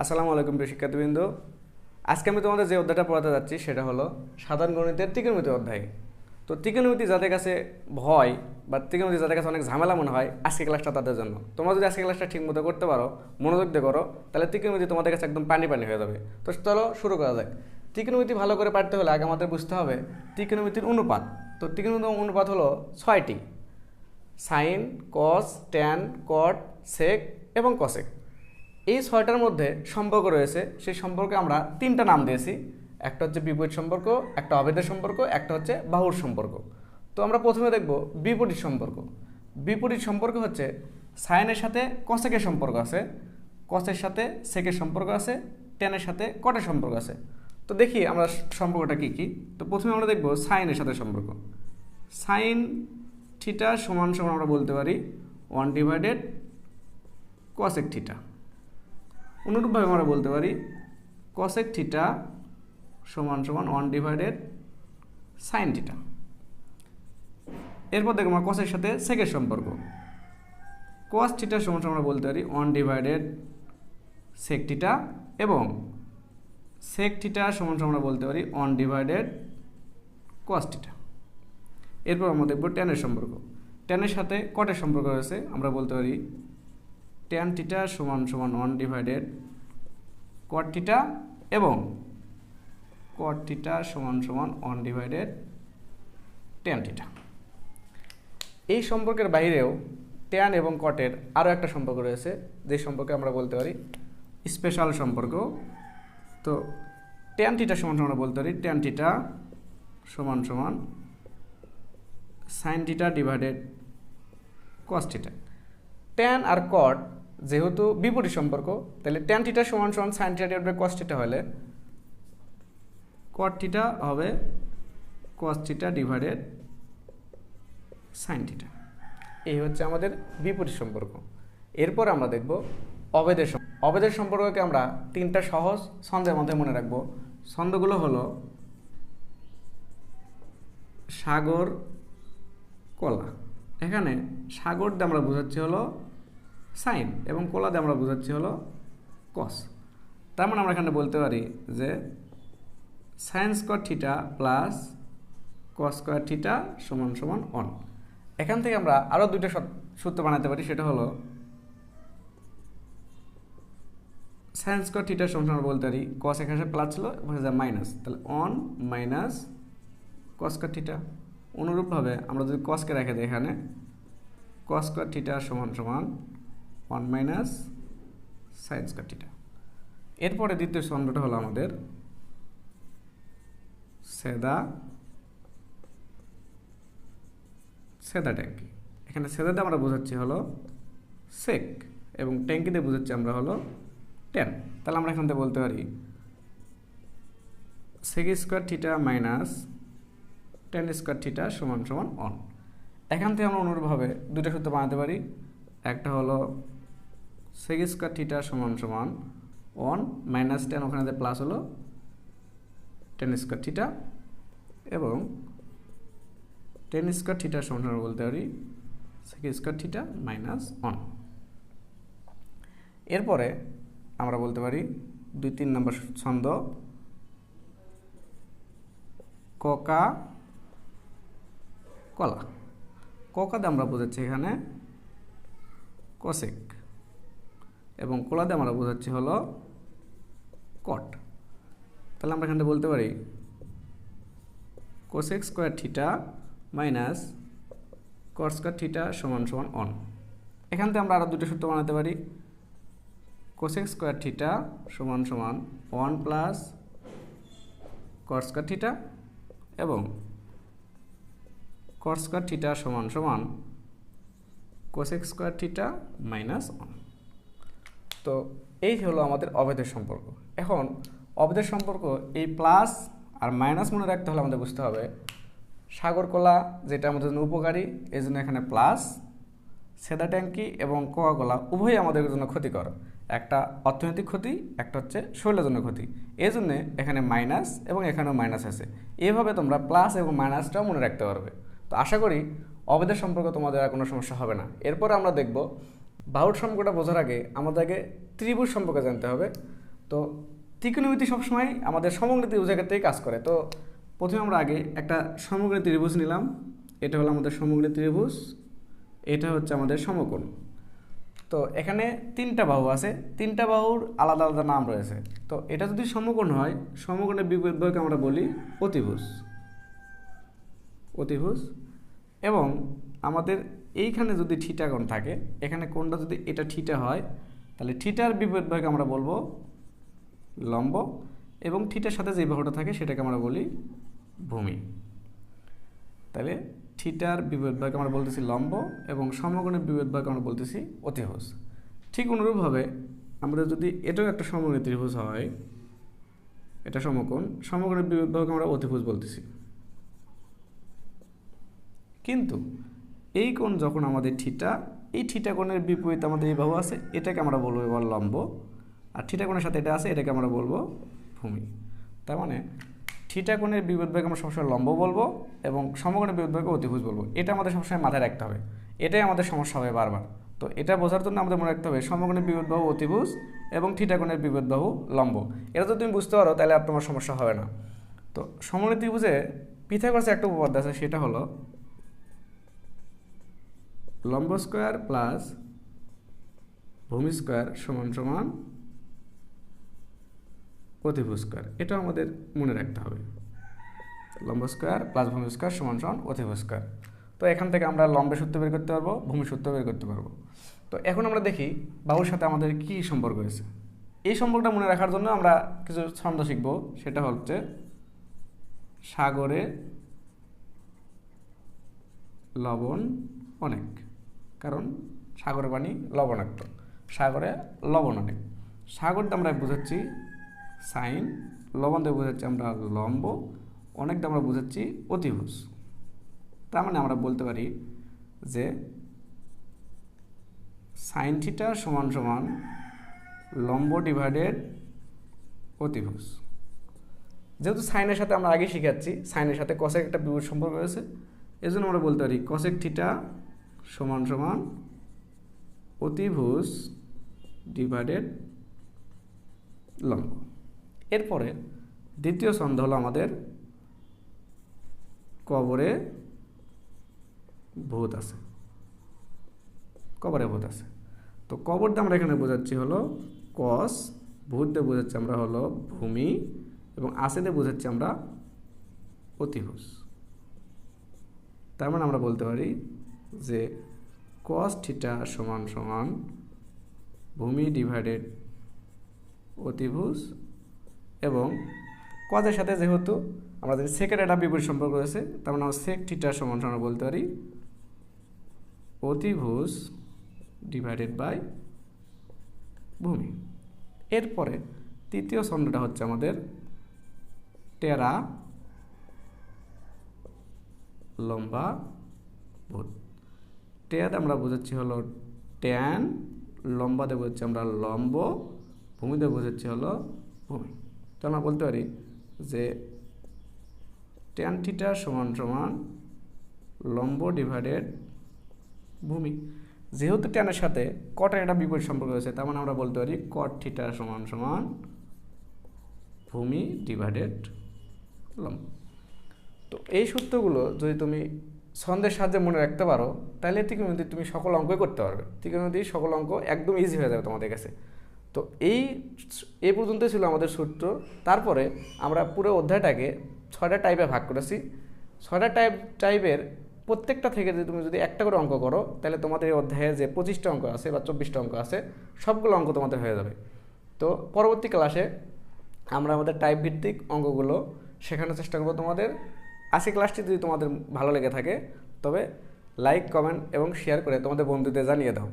আসসালামু আলাইকুম প্রিয় শিক্ষার্থীবৃন্দ। আজকে আমি তোমাদের যে অধ্যায়টা পড়াতে যাচ্ছি সেটা হলো সাধারণ গণিতের ত্রিকোণমিতি অধ্যায়। তো ত্রিকোণমিতি যাদের কাছে ভয় বা ত্রিকোণমিতি যাদের কাছে অনেক ঝামেলা মনে হয় আজকে ক্লাসটা তাদের জন্য। তোমরা যদি আজকে ক্লাসটা ঠিকমতো করতে পারো, মনোযোগ দিয়ে করো, তাহলে ত্রিকোণমিতি তোমাদের কাছে একদম পানি পানি হয়ে যাবে। তো চলো শুরু করা যাক। ত্রিকোণমিতি ভালো করে পারতে হলে আগে আমাদের বুঝতে হবে ত্রিকোণমিতির অনুপাত। তো ত্রিকোণমিতির অনুপাত হলো ছয়টি। সাইন কস ট্যান কট সেক এবং কসেক এই ছয়টার মধ্যে সম্পর্ক রয়েছে, সেই সম্পর্কে আমরা তিনটা নাম দিয়েছি। একটা হচ্ছে বিপরীত সম্পর্ক, একটা অভেদের সম্পর্ক, একটা হচ্ছে বাহুর সম্পর্ক। তো আমরা প্রথমে দেখব বিপরীত সম্পর্ক। বিপরীত সম্পর্ক হচ্ছে সাইনের সাথে কসেকের সম্পর্ক আছে, কসের সাথে সেকের সম্পর্ক আছে, টেনের সাথে কটের সম্পর্ক আছে। তো দেখি আমরা সম্পর্কটা কী কী। তো প্রথমে আমরা দেখব সাইনের সাথে সম্পর্ক। সাইন থিটা সমান সমান আমরা বলতে পারি ওয়ান ডিভাইডেড কসেক থিটা। অনুরূপভাবে আমরা বলতে পারি কসেক থিটা সমান সমান ওয়ান ডিভাইডেড সাইন থিটা এরপর দেখো আমরা কসের সাথে সেকের সম্পর্ক। কস থিটা সমান সমান আমরা বলতে পারি ওয়ান ডিভাইডেড সেক থিটা এবং সেক থিটা সমান সমান আমরা বলতে পারি ওয়ান ডিভাইডেড কস থিটা এরপর আমরা দেখব ট্যানের সম্পর্ক। ট্যানের সাথে কটের সম্পর্ক রয়েছে, আমরা বলতে পারি ট্যান থিটা সমান সমান ওয়ান ডিভাইডেড কট থিটা এবং কট থিটা সমান সমান ওয়ান ডিভাইডেড ট্যান থিটা এই সম্পর্কের বাইরেও ট্যান এবং কটের আরও একটা সম্পর্ক রয়েছে, যে সম্পর্কে আমরা বলতে পারি স্পেশাল সম্পর্ক। তো ট্যান থিটা সমান সমান বলতে পারি ট্যান থিটা সমান সমান sine theta divided cos theta tan আর কট যেহেতু বিপরীত সম্পর্ক, তাহলে ট্যান থিটা সমান সমান sine theta divided cos theta হলে কট থিটা হবে cos theta divided sine theta এই হচ্ছে আমাদের বিপরীত সম্পর্ক। এরপর আমরা দেখব অবেদের অবেদের সম্পর্ককে আমরা তিনটা সহজ ছন্দের মধ্যে মনে রাখব। ছন্দগুলো হলো সাগর, কলা। এখানে সাগর দিয়ে আমরা বোঝাচ্ছি হলো সাইন এবং কলা দিয়ে আমরা বোঝাচ্ছি হলো কস তার মানে আমরা এখানে বলতে পারি যে sine square theta plus cos square theta সমান সমান অন এখান থেকে আমরা আরও দুইটা সূত্র বানাতে পারি, সেটা হলো সাইন স্কোয়ার থিটার সমান সমান বলতে পারি কস এখানে প্লাস ছিল এবং মাইনাস তাহলে one minus cos square theta অনুরূপভাবে আমরা যদি কসকে রেখে দিই এখানে কস স্কোয়ার থিটা সমান সমান one minus sine square theta. এরপরে দ্বিতীয় ছন্দটা হলো আমাদের সেদা সেদা ট্যাঙ্কি। এখানে সেদাতে আমরা বোঝাচ্ছি হলো সেক এবং ট্যাঙ্কিতে বোঝাচ্ছি আমরা হলো টেন তাহলে আমরা এখান থেকে বলতে পারি sec square theta minus tan square theta সমান সমান অন এখান থেকে আমরা অনুরূপভাবে দুটো সূত্র বানাতে পারি। একটা হলো সেক স্কোয়ার থিটা সমান সমান ওয়ান মাইনাস টেন, ওখানে প্লাস হলো, টেন স্কোয়ার থিটা। এবং টেন স্কোয়ার থিটা সমান সমান বলতে পারি sec square theta minus one. এরপরে আমরা বলতে পারি, দুই তিন নম্বর ছন্দ কোকা কলা। ককাতে আমরা বোঝাচ্ছি এখানে কসেক এবং কোলাতে আমরা বোঝাচ্ছি হলো কট তাহলে আমরা এখানে বলতে পারি cosec square theta minus cot square theta সমান সমান অন এখান থেকে আমরা আরও দুটো সূত্র বানাতে পারি। কোসেক স্কোয়ার থিটা সমান সমান one plus cot square theta এবং কট স্কোয়ার থিটা সমান সমান cosec square theta minus one তো এই হলো আমাদের অবেদের সম্পর্ক। এখন অবেদের সম্পর্ক এই প্লাস আর মাইনাস মনে রাখতে হলে আমাদের বুঝতে হবে সাগর কলা, যেটা আমাদের জন্য উপকারী এই জন্য এখানে প্লাস সেদা ট্যাঙ্কি এবং কোলা উভয়ই আমাদের জন্য ক্ষতিকর। একটা অর্থনৈতিক ক্ষতি, একটা হচ্ছে শরীরের জন্য ক্ষতি। এই জন্যে এখানে মাইনাস এবং এখানেও মাইনাস আছে। এইভাবে তোমরা প্লাস এবং মাইনাসটাও মনে রাখতে পারবে। তো আশা করি অবেদের সম্পর্ক তোমাদের আর কোনো সমস্যা হবে না। এরপরে আমরা দেখব বাহুর সম্পর্কটা বোঝার আগে আমাদেরকে ত্রিভুজ সম্পর্কে জানতে হবে। তো ত্রিকোণমিতি সবসময় আমাদের সমগ্র ত্রিভুজের ক্ষেত্রেই কাজ করে। তো প্রথমে আমরা আগে একটা সমগ্র ত্রিভুজ নিলাম। এটা হলো আমাদের সমগ্র ত্রিভুজ। এটা হচ্ছে আমাদের সমকোণ। তো এখানে তিনটা বাহু আছে। তিনটা বাহুর আলাদা আলাদা নাম রয়েছে। তো এটা যদি সমকোণ হয়, সমকোণের বিপরীত বাহুকে আমরা বলি অতিভুজ। অতিভুজ। এবং আমাদের এইখানে যদি ঠিটা কোণ থাকে, এখানে কোণটা যদি এটা ঠিটা হয়, তাহলে ঠিটার বিপরীত বাহুকে আমরা বলব লম্ব এবং ঠিটার সাথে যে বাহুটা থাকে সেটাকে আমরা বলি ভূমি। তাহলে থিটার বিপরীত ভাগকে আমরা বলতেছি লম্ব এবং সমকোণের বিপরীত ভাগকে আমরা বলতেছি অতিভুজ। ঠিক অনুরূপভাবে আমরা যদি এটাও একটা সমকোণী ত্রিভুজ হয়, এটা সমকোণ, সমকোণের বিপরীত ভাগকে আমরা অতিভুজ বলতেছি। কিন্তু এই কোণ যখন আমাদের থিটা, এই থিটা কোণের বিপরীত আমাদের এই বাহু আছে, এটাকে আমরা বলব এবার লম্ব। আর থিটা কোণের সাথে এটা আছে, এটাকে আমরা বলব ভূমি। তার মানে থিটা কোণের আমরা সবসময় লম্ব বলব এবং সমকোণের বিপরীত ভাগে অতিভুজ বলব। এটা আমাদের সবসময় মাথায় রাখতে হবে। এটাই আমাদের সমস্যা হবে বারবার। তো এটা বোঝার জন্য আমাদের মনে রাখতে হবে সমকোণের বিপরীত বাহু অতিভুজ এবং থিটা কোণের লম্ব। এটা যদি তুমি বুঝতে পারো, তাহলে আর তোমার সমস্যা হবে না। তো সমকোণী ত্রিভুজে পিথাগোরাসের একটা উপপাদ্য আছে, সেটা হলো লম্ব স্কোয়ার প্লাস ভূমি স্কোয়ার সমান সমান অতিভুজ স্কোয়ার। এটা আমাদের মনে রাখতে হবে। লম্ব স্কোয়ার প্লাস ভূমি স্কোয়ার সমান সমান অতিভুজ স্কোয়ার। তো এখান থেকে আমরা লম্বের সূত্র বের করতে পারব, ভূমি সূত্র বের করতে পারব। তো এখন আমরা দেখি বাহুর সাথে আমাদের কি সম্পর্ক রয়েছে। এই সম্পর্কটা মনে রাখার জন্য আমরা কিছু ছন্দ শিখব। সেটা হচ্ছে সাগরে লবণ অনেক। কারণ সাগরের পানি লবণাক্ত। সাগরে লবণ অনেক। সাগরটা আমরা বুঝাচ্ছি সাইন, লবণ দিয়ে বোঝাচ্ছি আমরা লম্ব অনেক দিয়ে আমরা বোঝাচ্ছি অতিভুজ। তার মানে আমরা বলতে পারি যে সাইন থিটা সমান সমান লম্ব ডিভাইডেড অতিভুজ। যেহেতু সাইনের সাথে আমরা আগে শিখাচ্ছি, সাইনের সাথে কসেক একটা বিপরীত সম্পর্ক রয়েছে এই জন্য আমরা বলতে পারি কসেক থিটা সমান সমান অতিভুজ ডিভাইডেড লম্ব। এরপরে দ্বিতীয় ছন্দ হলো আমাদের কবরে ভূত আছে। কবরে ভূত আছে। তো কবর আমরা এখানে বোঝাচ্ছি হলো কস ভূত বোঝাচ্ছি আমরা হলো ভূমি এবং আসে বোঝাচ্ছি আমরা অতিভুজ। তার মানে আমরা বলতে পারি যে কস থিটা সমান সমান ভূমি ডিভাইডেড অতিভুজ এবং কজের সাথে যেহেতু আমাদের সেকের একটা বিপরীত সম্পর্ক রয়েছে, তার মানে আমরা সেক থিটা সমান সমান বলতে পারি অতিভুজ ডিভাইডেড বাই ভূমি। এরপরে তৃতীয় ছন্দটা হচ্ছে আমাদের টেরা লম্বা ভূত টেয়াতে আমরা বোঝাচ্ছি হলো ট্যান লম্বাতে বোঝাচ্ছি আমরা লম্ব ভূমিতে বোঝাচ্ছি হলো ভূমি। তো আমরা বলতে পারি যে ট্যান থিটা সমান সমান লম্ব ডিভাইডেড ভূমি। যেহেতু ট্যানের সাথে কটের একটা বিপরীত সম্পর্ক রয়েছে, তার মানে আমরা বলতে পারি কট থিটা সমান সমান ভূমি ডিভাইডেড লম্ব। তো এই সূত্রগুলো যদি তুমি ছন্দের সাহায্যে মনে রাখতে পারো, তাহলে ত্রিকোণমিতি তুমি সকল অঙ্কই করতে পারবে। ত্রিকোণমিতি সকল অঙ্ক একদম ইজি হয়ে যাবে তোমাদের কাছে। তো এই এ পর্যন্তই ছিল আমাদের সূত্র। তারপরে আমরা পুরো অধ্যায়টাকে ছয়টা টাইপে ভাগ করেছি। ছয়টা টাইপ টাইপের প্রত্যেকটা থেকে যদি তুমি যদি একটা করে অঙ্ক করো, তাহলে তোমাদের এই অধ্যায়ে যে পঁচিশটা অঙ্ক আছে বা চব্বিশটা অঙ্ক আছে, সবগুলো অঙ্ক তোমাদের হয়ে যাবে। তো পরবর্তী ক্লাসে আমরা আমাদের টাইপ ভিত্তিক অঙ্কগুলো শেখানোর চেষ্টা করব তোমাদের। আজকে ক্লাসটি যদি তোমাদের ভালো লেগে থাকে, তবে লাইক কমেন্ট এবং শেয়ার করে তোমাদের বন্ধুদের জানিয়ে দাও।